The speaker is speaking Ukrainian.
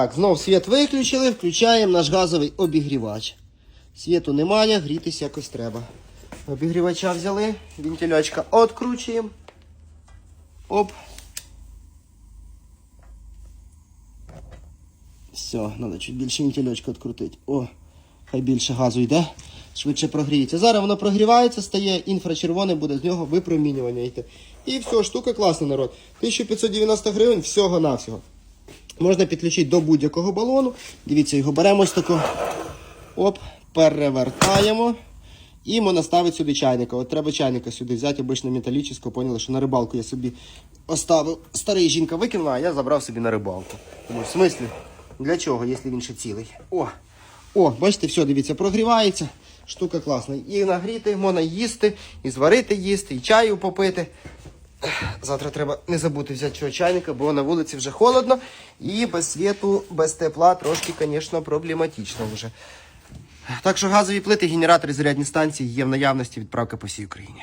Так, знов світ виключили, включаємо наш газовий обігрівач. Світу немає, грітись якось треба. Обігрівача взяли, вентилячка откручуємо. Оп. Все, треба чуть більше вентилячка відкрутити. О, хай більше газу йде, швидше прогріється. Зараз воно прогрівається, стає інфрачервоне, буде з нього випромінювання йти. І все, штука класна, народ. 1590 гривень всього-навсього. Можна підключити до будь-якого балону. Дивіться, його беремо ось тако. Оп, перевертаємо. І можна ставити сюди чайника. От треба чайника сюди взяти, обично металічного, поняли, що на рибалку я собі оставив. Старий жінка викинула, а я забрав собі на рибалку. Тому в смислі, для чого, якщо він ще цілий? О, о, бачите, все, дивіться, прогрівається. Штука класна. І нагріти, можна їсти, і зварити їсти, і чаю попити. Завтра треба не забути взяти цього чайника, бо на вулиці вже холодно. І без світу, без тепла трошки, звісно, проблематично вже. Так що газові плити, генератори, зарядні станції є в наявності відправка по всій Україні.